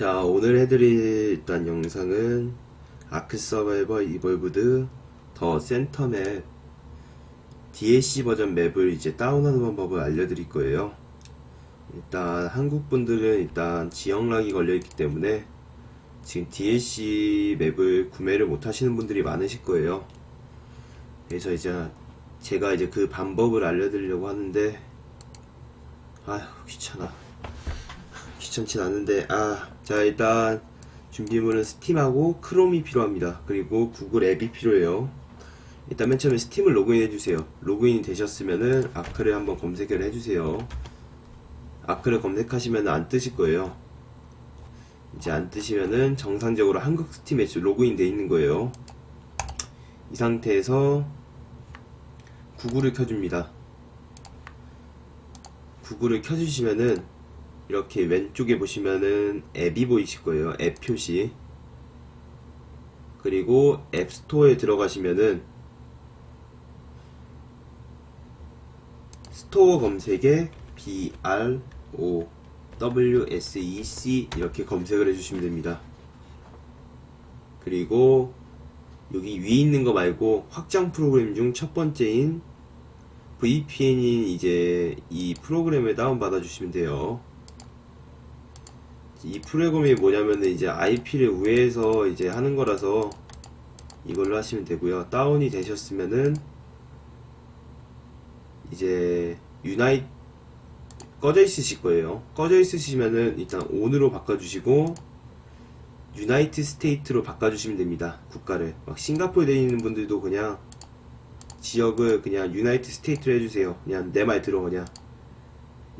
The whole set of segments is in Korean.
자, 오늘 해드릴 일단 영상은 아크 서바이버 이볼브드 더 센터 맵 DLC 버전 맵을 이제 다운하는 방법을 알려드릴 거예요. 일단 한국 분들은 일단 지역락이 걸려있기 때문에 지금 DLC 맵을 구매를 못 하시는 분들이 많으실 거예요. 그래서 이제 제가 이제 그 방법을 알려드리려고 하는데 아휴 귀찮아. 귀찮진 않은데 아 자 일단 준비물은 스팀하고 크롬이 필요합니다. 그리고 구글 앱이 필요해요. 일단 맨 처음에 스팀을 로그인 해주세요. 로그인이 되셨으면은 아크를 한번 검색을 해주세요. 아크를 검색하시면 안 뜨실 거예요. 이제 안 뜨시면은 정상적으로 한국 스팀에 로그인 돼 있는 거예요. 이 상태에서 구글을 켜줍니다. 구글을 켜주시면은 이렇게 왼쪽에 보시면은 앱이 보이실 거예요. 앱 표시. 그리고 앱스토어에 들어가시면은 스토어 검색에 B R O W S E C 이렇게 검색을 해주시면 됩니다. 그리고 여기 위에 있는 거 말고 확장 프로그램 중 첫 번째인 VPN인 이제 이 프로그램을 다운받아 주시면 돼요. 이 프로그램이 뭐냐면은 이제 IP를 우회해서 이제 하는 거라서 이걸로 하시면 되고요. 다운이 되셨으면은 이제 유나이 꺼져 있으실 거예요. 꺼져 있으시면은 일단 온으로 바꿔주시고 유나이트 스테이트로 바꿔주시면 됩니다. 국가를 막 싱가포르에 돼 있는 분들도 그냥 지역을 그냥 유나이트 스테이트로 해주세요. 그냥 내 말 들어 그냥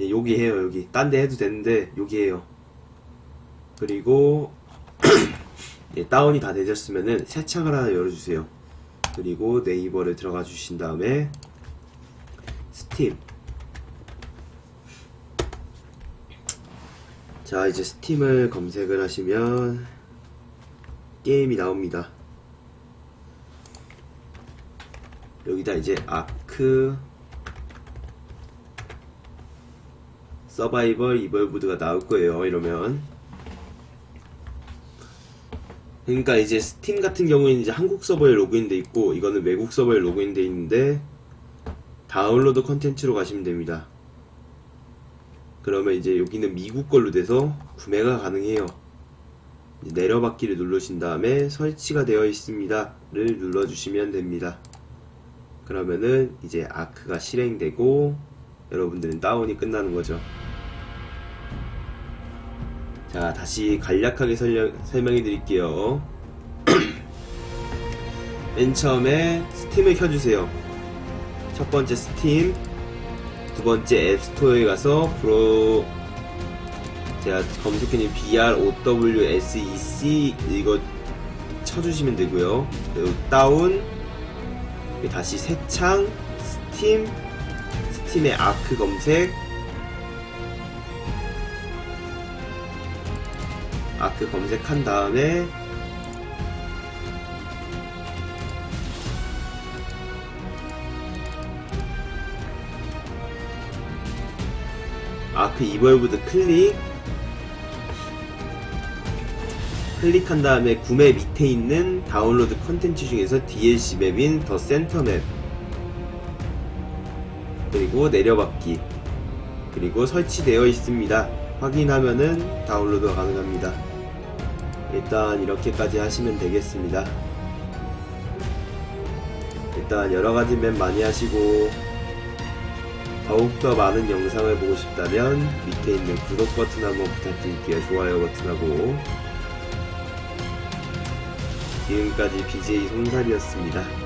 예, 여기 해요 여기 딴 데 해도 되는데 여기 해요. 그리고 예, 다운이 다 되셨으면은 새 창을 하나 열어주세요. 그리고 네이버를 들어가 주신 다음에 스팀 자 이제 스팀을 검색을 하시면 게임이 나옵니다. 여기다 이제 아크 서바이벌 이벌브드가 나올 거예요. 이러면 그러니까 이제 스팀 같은 경우에는 이제 한국 서버에 로그인돼 있고 이거는 외국 서버에 로그인돼 있는데 다운로드 컨텐츠로 가시면 됩니다. 그러면 이제 여기는 미국 걸로 돼서 구매가 가능해요. 내려받기를 누르신 다음에 설치가 되어 있습니다를 눌러주시면 됩니다. 그러면은 이제 아크가 실행되고 여러분들은 다운이 끝나는 거죠. 자, 다시 간략하게 설명, 설명해 드릴게요. 맨 처음에 스팀을 켜주세요. 첫 번째 스팀, 두 번째 앱스토어에 가서 프로, 제가 검색해낸 BROWSEC 이거 쳐주시면 되고요. 그리고 다운, 다시 새 창, 스팀, 스팀의 아크 검색, 아크 검색한 다음에 아크 이벌브드 클릭. 클릭한 다음에 구매 밑에 있는 다운로드 컨텐츠 중에서 DLC 맵인 더 센터 맵. 그리고 내려받기. 그리고 설치되어 있습니다. 확인하면은 다운로드가 가능합니다 일단 이렇게까지 하시면 되겠습니다. 일단 여러가지 맵 많이 하시고 더욱더 많은 영상을 보고 싶다면 밑에 있는 구독 버튼 한번 부탁드릴게요. 좋아요 버튼하고. 지금까지 BJ 송살이었습니다